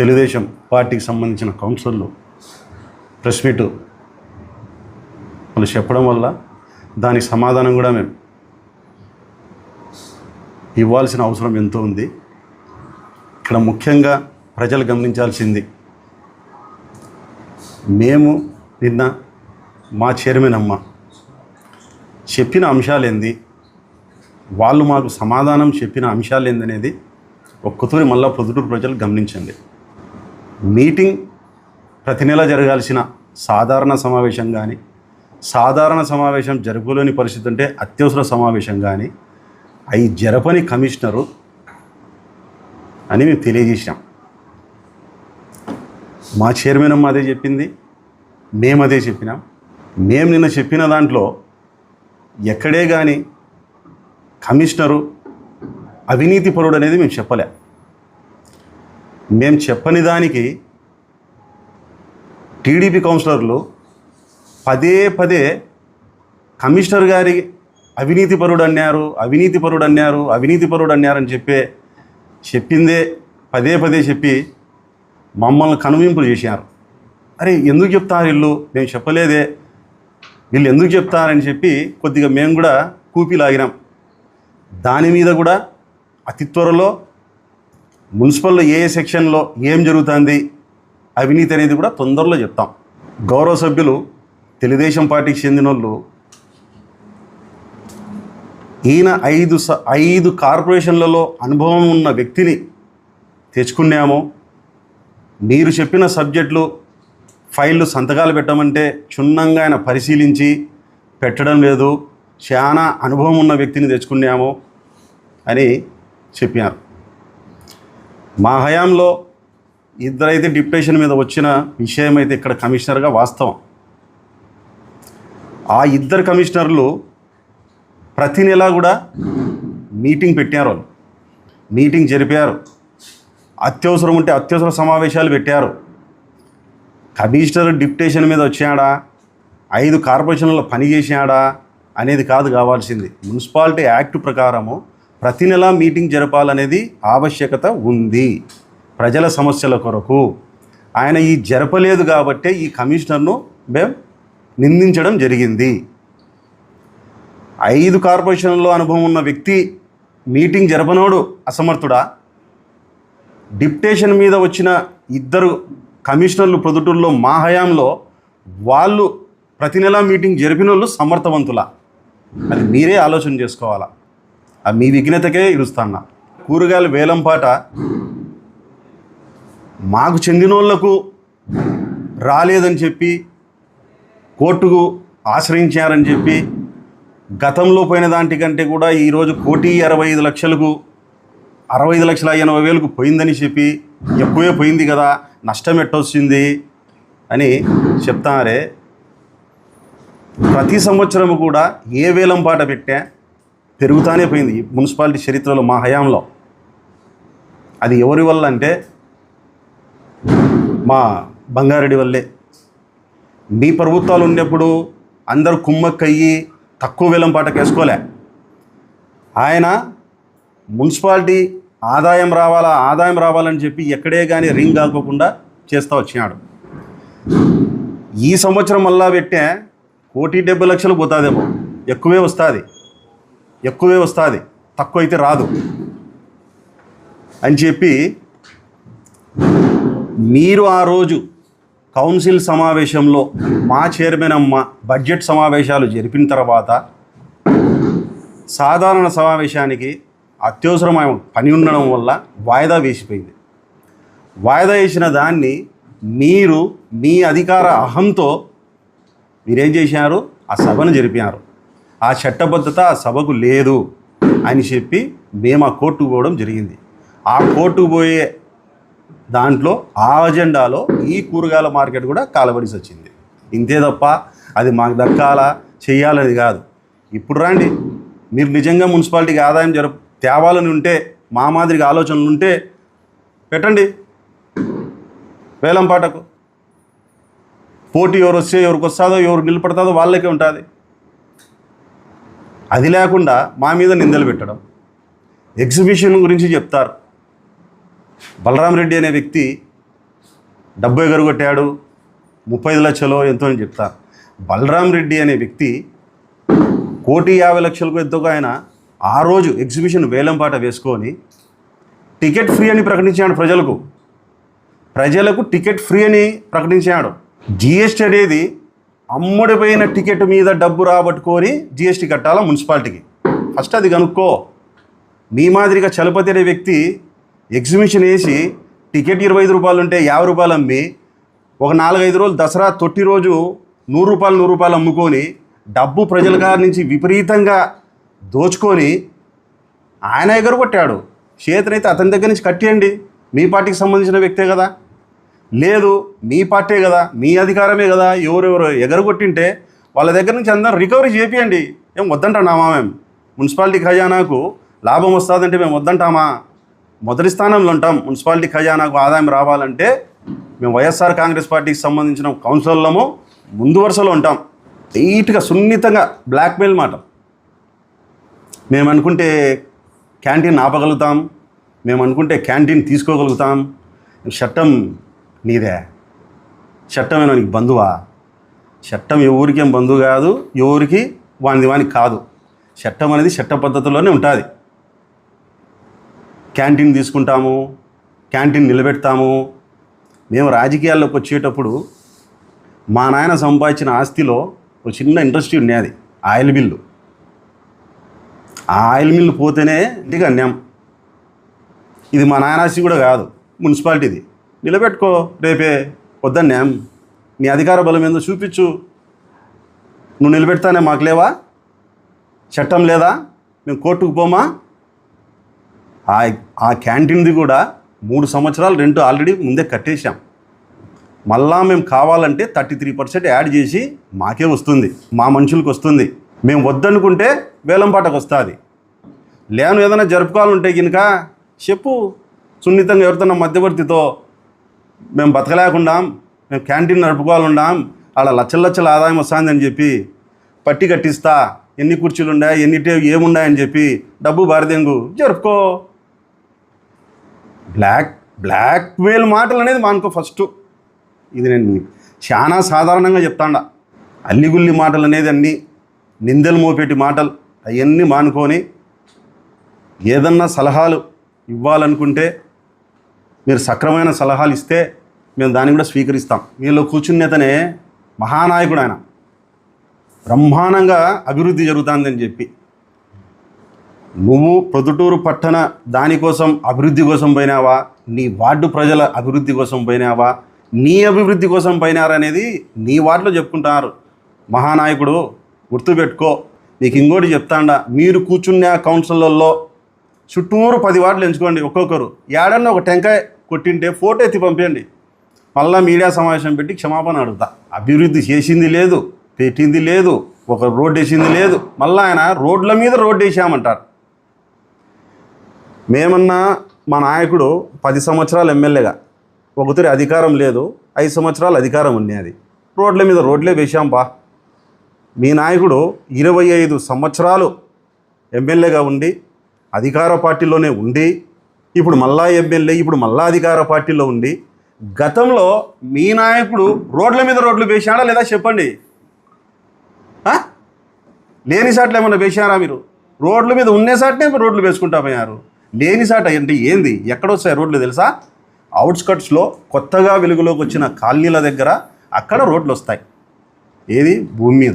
తెలుగుదేశం పార్టీకి సంబంధించిన కౌన్సిల్లు press meet వాళ్ళు చెప్పడం వల్ల దానికి సమాధానం కూడా మేము ఇవ్వాల్సిన అవసరం ఎంతో ఉంది. ఇక్కడ ముఖ్యంగా ప్రజలు గమనించాల్సింది మేము నిన్న మా చైర్మన్ అమ్మ చెప్పిన అంశాలు ఏంది వాళ్ళు మాకు సమాధానం చెప్పిన అంశాలు ఏందనేది ఒక్కతూరి మళ్ళా పొద్దుటూరు ప్రజలు గమనించండి. మీటింగ్ ప్రతి నెల జరగాల్సిన సాధారణ సమావేశం కానీ సాధారణ సమావేశం జరపలేని పరిస్థితి అంటే అత్యవసర సమావేశం కానీ అవి జరపని కమిషనరు అని మేము తెలియజేసాం మా చైర్మన్ అమ్మ అదే చెప్పింది మేము అదే చెప్పినాం. మేము నిన్న చెప్పిన దాంట్లో ఎక్కడే కానీ కమిషనరు అవినీతి పరుడు అనేది మేము చెప్పలే. మేము చెప్పని దానికి టీడీపీ కౌన్సిలర్లు పదే పదే కమిషనర్ గారి అవినీతి పరుడు అన్నారు అవినీతి పరుడు అన్నారు అవినీతి పరుడు అన్నారని చెప్పే చెప్పిందే పదే పదే చెప్పి మమ్మల్ని కనువింపులు చేశారు అరే ఎందుకు చెప్తారు వీళ్ళు? మేము చెప్పలేదే. వీళ్ళు ఎందుకు చెప్తారని చెప్పి కొద్దిగా మేము కూడా కూపి లాగినాం. దాని మీద కూడా అతి త్వరలో మున్సిపల్లో ఏ ఏ సెక్షన్లో ఏం జరుగుతుంది అవినీతి అనేది కూడా తొందరలో చెప్తాం. గౌరవ సభ్యులు తెలుగుదేశం పార్టీకి చెందిన వాళ్ళు ఈయన ఐదు స ఐదు కార్పొరేషన్లలో అనుభవం ఉన్న వ్యక్తిని తెచ్చుకున్నాము మీరు చెప్పిన సబ్జెక్టులు ఫైళ్ళు సంతకాలు పెట్టమంటే క్షుణ్ణంగా ఆయన పరిశీలించి పెట్టడం లేదు చాలా అనుభవం ఉన్న వ్యక్తిని తెచ్చుకున్నాము అని చెప్పారు మా హయాంలో ఇద్దరైతే డిప్యూటేషన్ మీద వచ్చిన విషయం అయితే ఇక్కడ కమిషనర్గా వాస్తవం. ఆ ఇద్దరు కమిషనర్లు ప్రతి నెల కూడా మీటింగ్ పెట్టారు. వాళ్ళు మీటింగ్ జరిపారు. అత్యవసరం ఉంటే అత్యవసర సమావేశాలు పెట్టారు. కమిషనర్ డిప్యూటేషన్ మీద వచ్చాడా? ఐదు కార్పొరేషన్లో పని చేశాడా అనేది కాదు కావాల్సింది. మున్సిపాలిటీ యాక్ట్ ప్రకారము ప్రతి నెల మీటింగ్ జరపాలనేది ఆవశ్యకత ఉంది ప్రజల సమస్యల కొరకు. ఆయన ఈ జరపలేదు కాబట్టే ఈ కమిషనర్ను మేము నిందించడం జరిగింది. ఐదు కార్పొరేషన్లో అనుభవం ఉన్న వ్యక్తి మీటింగ్ జరపనోడు అసమర్థుడా? డిప్టేషన్ మీద వచ్చిన ఇద్దరు కమిషనర్లు ప్రొదుటూరులో మా హయాంలో వాళ్ళు ప్రతి నెల మీటింగ్ జరిపిన వాళ్ళు సమర్థవంతుల? అది మీరే ఆలోచన చేసుకోవాలా? మీ విఘ్నతకే ఇరుస్తాన్న. కూరగాయల వేలంపాట మాకు చెందినోళ్ళకు రాలేదని చెప్పి కోర్టుకు ఆశ్రయించారని చెప్పి గతంలో పోయిన దాంటికంటే కూడా ఈరోజు కోటి అరవై ఐదు లక్షలకు అరవై ఐదు లక్షల ఎనభై వేలకు పోయిందని చెప్పి ఎక్కువే పోయింది కదా నష్టం ఎట్టొచ్చింది అని చెప్తారే ప్రతి సంవత్సరం కూడా ఏ వేలం పాట పెట్టా పెరుగుతానే పోయింది మున్సిపాలిటీ చరిత్రలో మా హయాంలో. అది ఎవరి వల్ల అంటే మా బంగారెడ్డి వల్లే. మీ ప్రభుత్వాలు ఉన్నప్పుడు అందరూ కుమ్మక్కయ్యి తక్కువ వేలం పాటకు కేసుకోలే. ఆయన మున్సిపాలిటీ ఆదాయం రావాలా ఆదాయం రావాలని చెప్పి ఎక్కడే కానీ రింగ్ కాకోకుండా చేస్తూ వచ్చినాడు. ఈ సంవత్సరం మళ్ళా పెట్టే కోటి డెబ్బై లక్షలు పోతుందేమో. ఎక్కువే వస్తుంది. ఎక్కువే వస్తుంది తక్కువ అయితే రాదు. అని చెప్పి మీరు ఆ రోజు కౌన్సిల్ సమావేశంలో మా చైర్మన్ అమ్మ బడ్జెట్ సమావేశాలు జరిపిన తర్వాత సాధారణ సమావేశానికి అత్యవసరమైన పని ఉండడం వల్ల వాయిదా వేసిపోయింది. వాయిదా వేసిన దాన్ని మీరు మీ అధికార అహంతో మీరేం చేశారు? ఆ సభను జరిపారు. ఆ చట్టబద్ధత ఆ సభకు లేదు అని చెప్పి మేము ఆ కోర్టుకు పోవడం జరిగింది. ఆ కోర్టుకు పోయే దాంట్లో ఆ అజెండాలో ఈ కూరగాయల మార్కెట్ కూడా కాలబడిసి వచ్చింది. ఇంతే తప్ప అది మాకు దక్కాలా? చెయ్యాలని కాదు. ఇప్పుడు రండి. మీరు నిజంగా మున్సిపాలిటీకి ఆదాయం జరప తేవాలని ఉంటే మా మాదిరిగా ఆలోచనలు ఉంటే పెట్టండి. వేలంపాటకు పోటీ ఎవరు వస్తే ఎవరికి వస్తుందో ఎవరు నిలబడతాదో వాళ్ళకే ఉంటుంది. అది లేకుండా మా మీద నిందలు పెట్టడం. ఎగ్జిబిషన్ గురించి చెప్తారు. బలరాం రెడ్డి అనే వ్యక్తి డబ్బు గరుగొట్టాడు ముప్పై ఐదు లక్షలు ఎంతో అని చెప్తారు. బలరాం రెడ్డి అనే వ్యక్తి కోటి యాభై లక్షలకు ఎంతో ఆయన ఆ రోజు ఎగ్జిబిషన్ వేలంపాట వేసుకొని టికెట్ ఫ్రీ అని ప్రకటించాడు ప్రజలకు. ప్రజలకు టికెట్ ఫ్రీ అని ప్రకటించాడు. జిఎస్టీ అనేది అమ్ముడిపోయిన టికెట్ మీద డబ్బు రాబట్టుకొని జిఎస్టీ కట్టాలా మున్సిపాలిటీకి? ఫస్ట్ అది కనుక్కో. మీ మాదిరిగా చలపతి అనే వ్యక్తి ఎగ్జిబిషన్ వేసి టికెట్ ఇరవై ఐదు రూపాయలు ఉంటే యాభై రూపాయలు అమ్మి ఒక నాలుగైదు రోజులు దసరా తొట్టి రోజు నూరు రూపాయలు నూరు రూపాయలు అమ్ముకొని డబ్బు ప్రజల గారి నుంచి విపరీతంగా దోచుకొని ఆయన ఎగరగొట్టాడు. చేతనైతే అతని దగ్గర నుంచి కట్టేయండి. మీ పార్టీకి సంబంధించిన వ్యక్తే కదా. లేదు మీ పార్టీ కదా మీ అధికారమే కదా ఎవరెవరు ఎగరగొట్టింటే వాళ్ళ దగ్గర నుంచి అందరం రికవరీ చేపియండి. ఏం వద్దంటామా మేము మున్సిపాలిటీ ఖజానాకు లాభం వస్తుందంటే మేము వద్దంటామా? మొదటి స్థానంలో ఉంటాం. మున్సిపాలిటీ ఖజానాకు ఆదాయం రావాలంటే మేము వైఎస్ఆర్ కాంగ్రెస్ పార్టీకి సంబంధించిన కౌన్సిలర్లము ముందు వరుసలో ఉంటాం. నీట్గా సున్నితంగా బ్లాక్మెయిల్ మాట. మేము అనుకుంటే క్యాంటీన్ ఆపగలుగుతాం. మేము అనుకుంటే క్యాంటీన్ తీసుకోగలుగుతాం. చట్టం నీదే. చట్టమైన నీకు బంధువా? చట్టం ఎవరికేం బంధువు కాదు ఎవరికి వానిది వానికి కాదు. చట్టం అనేది చట్ట పద్ధతిలోనే ఉంటుంది. క్యాంటీన్ తీసుకుంటాము క్యాంటీన్ నిలబెడతాము. మేము రాజకీయాల్లోకి వచ్చేటప్పుడు మా నాయన సంపాదించిన ఆస్తిలో ఒక చిన్న ఇండస్ట్రీ ఉండేది ఆయిల్ మిల్లు. ఆ ఆయిల్ మిల్లు పోతేనే ఇంటికి అన్యాం ఇది మా నాయన ఆస్తి కూడా కాదు మున్సిపాలిటీది. నిలబెట్టుకో రేపే. వద్దన్యాం నీ అధికార బలం ఏందో చూపించు. నువ్వు నిలబెడతానే మాకు లేవా? చట్టం లేదా? మేము కోర్టుకు పోమా? ఆ ఆ క్యాంటీన్ది కూడా మూడు సంవత్సరాలు రెంట్ ఆల్రెడీ ముందే కట్టేశాం. మళ్ళా మేము కావాలంటే థర్టీ త్రీ పర్సెంట్ యాడ్ చేసి మాకే వస్తుంది. మా మనుషులకు వస్తుంది. మేము వద్దనుకుంటే వేలంపాటకు వస్తుంది. లేను ఏదైనా జరుపుకోవాలంటే కనుక చెప్పు. సున్నితంగా ఎవరితోన్నా మధ్యవర్తితో మేము బతకలేకుండాం మేము క్యాంటీన్ నడుపుకోవాలండాం అలా లక్షల లచ్చల ఆదాయం వస్తుందని చెప్పి పట్టి కట్టిస్తా ఎన్ని కుర్చీలు ఉన్నాయి ఎన్ని టే ఏమున్నాయని చెప్పి డబ్బు బారదెంగు. జరుపుకో. బ్లాక్ బ్లాక్ మెయిల్ మాటలు అనేది మానుకో ఫస్ట్. ఇది నేను చాలా సాధారణంగా చెప్తాండా. అల్లిగుల్లి మాటలు అనేది అన్నీ నిందలు మోపేటి మాటలు అవన్నీ మానుకొని ఏదన్నా సలహాలు ఇవ్వాలనుకుంటే మీరు సక్రమైన సలహాలు ఇస్తే మేము దాన్ని కూడా స్వీకరిస్తాం. మీలో కూర్చున్నతనే మహానాయకుడు ఆయన. బ్రహ్మాండంగా అభివృద్ధి జరుగుతుందని చెప్పి. నువ్వు ప్రొద్దుటూరు పట్టణ దానికోసం అభివృద్ధి కోసం పోయినావా? నీ వార్డు ప్రజల అభివృద్ధి కోసం పోయినావా? నీ అభివృద్ధి కోసం పోయినారనేది నీ వార్డులో చెప్పుకుంటారు. మహానాయకుడు గుర్తుపెట్టుకో. నీకు ఇంకోటి చెప్తాండా మీరు కూర్చున్న కౌన్సిలర్లో చుట్టూరు పది వార్డులు ఎంచుకోండి ఒక్కొక్కరు. ఏడన్నా ఒక టెంకాయ కొట్టింటే ఫోటో ఎత్తి పంపించండి మళ్ళీ మీడియా సమావేశం పెట్టి క్షమాపణ అడుగుతా. అభివృద్ధి చేసింది లేదు పెట్టింది లేదు ఒక రోడ్డు వేసింది లేదు. మళ్ళీ ఆయన రోడ్ల మీద రోడ్డు వేసామంటారు. మేమన్నా మా నాయకుడు పది సంవత్సరాలు ఎమ్మెల్యేగా ఒకతరి అధికారం లేదు ఐదు సంవత్సరాలు అధికారం ఉన్నది రోడ్ల మీద రోడ్లే వేశాం బా. మీ నాయకుడు ఇరవై ఐదు సంవత్సరాలు ఎమ్మెల్యేగా ఉండి అధికార పార్టీలోనే ఉండి ఇప్పుడు మళ్ళా ఎమ్మెల్యే ఇప్పుడు మళ్ళా అధికార పార్టీలో ఉండి గతంలో మీ నాయకుడు రోడ్ల మీద రోడ్లు వేశాడా లేదా చెప్పండి? లేని సాట్లు ఏమన్నా వేశారా మీరు? రోడ్ల మీద ఉండే సాటే రోడ్లు వేసుకుంటా పోయారు. లేని సాట అంటే ఏంది? ఎక్కడొస్తాయి రోడ్లు తెలుసా? అవుట్స్కట్స్లో కొత్తగా వెలుగులోకి వచ్చిన కాలనీల దగ్గర అక్కడ రోడ్లు వస్తాయి. ఏది? భూమి మీద.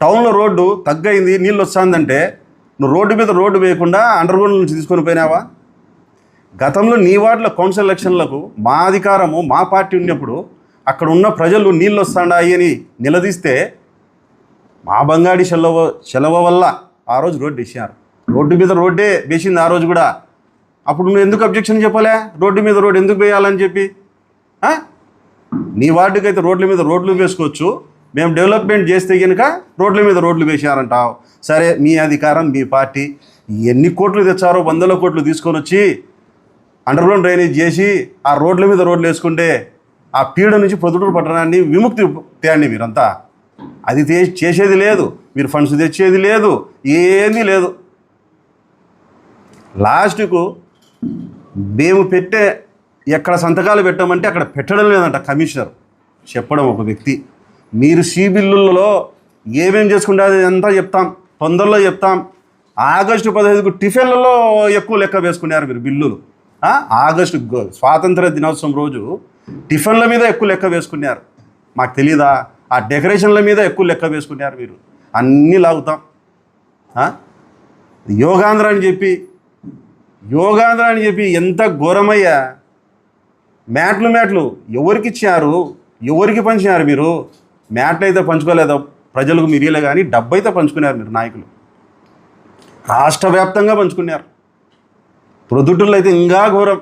టౌన్లో రోడ్డు తగ్గైంది నీళ్ళు వస్తుందంటే నువ్వు రోడ్డు మీద రోడ్డు వేయకుండా అండర్గ్రౌండ్ నుంచి తీసుకొని పోయినావా? గతంలో నీ వాటిలో కౌన్సిల్ ఎలక్షన్లకు మా అధికారము మా పార్టీ ఉన్నప్పుడు అక్కడ ఉన్న ప్రజలు నీళ్ళు వస్తాడాయి అని నిలదీస్తే మా బంగాడి సెలవ సెలవ వల్ల ఆ రోజు రోడ్డు వేసారు రోడ్డు మీద రోడ్డే వేసింది ఆ రోజు కూడా. అప్పుడు నువ్వు ఎందుకు అబ్జెక్షన్ చెప్పలే? రోడ్డు మీద రోడ్డు ఎందుకు వేయాలని చెప్పి? నీ వార్డుకైతే రోడ్ల మీద రోడ్లు వేసుకోవచ్చు. మేము డెవలప్మెంట్ చేస్తే కనుక రోడ్ల మీద రోడ్లు వేసారంటావు సరే మీ అధికారం మీ పార్టీ ఎన్ని కోట్లు తెచ్చారో వందల కోట్లు తీసుకొని వచ్చి అండర్గ్రౌండ్ డ్రైనేజ్ చేసి ఆ రోడ్ల మీద రోడ్లు వేసుకుంటే ఆ పీడ నుంచి పొద్దుటూరు పట్టణాన్ని విముక్తి తేండి మీరంతా. అది చేసేది లేదు మీరు ఫండ్స్ తెచ్చేది లేదు ఏమీ లేదు. లాస్ట్కు మేము పెట్టే ఎక్కడ సంతకాలు పెట్టామంటే అక్కడ పెట్టడం లేదంట కమిషనర్. చెప్పడం ఒక వ్యక్తి. మీరు సి బిల్లులలో ఏమేం చేసుకుంటే అంతా చెప్తాం. తొందరలో చెప్తాం. ఆగస్టు పదహైదుకు టిఫిన్లలో ఎక్కువ లెక్క వేసుకున్నారు మీరు బిల్లులు. ఆగస్టు స్వాతంత్ర దినోత్సవం రోజు టిఫిన్ల మీద ఎక్కువ లెక్క వేసుకున్నారు మాకు తెలీదా? ఆ డెకరేషన్ల మీద ఎక్కువ లెక్క వేసుకున్నారు మీరు. అన్నీ లాగుతాం. యోగాంధ్ర అని చెప్పి యోగాంధ్ర అని చెప్పి ఎంత ఘోరమయ్యా మ్యాట్లు మ్యాట్లు ఎవరికి ఇచ్చారు ఎవరికి పంచినారు మీరు? మ్యాట్లు అయితే పంచుకోలేదో ప్రజలకు మిరియలే కానీ డబ్బు అయితే పంచుకున్నారు మీరు నాయకులు. రాష్ట్ర వ్యాప్తంగా పంచుకున్నారు. ప్రొద్దుటల్లో అయితే ఇంకా ఘోరం.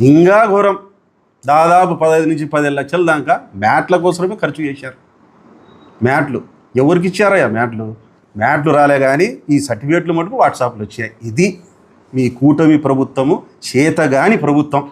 ఇంకా ఘోరం. దాదాపు పదహైదు నుంచి పదిహేను లక్షల దాకా మ్యాట్ల కోసమే ఖర్చు చేశారు. మ్యాట్లు. ఎవరికి ఇచ్చారయ్యా మ్యాట్లు? మ్యాట్లు రాలే కానీ ఈ సర్టిఫికేట్లు మటుకు వాట్సాప్లో వచ్చాయి. ఇది మీ కూటమి ప్రభుత్వము చేతగాని ప్రభుత్వం.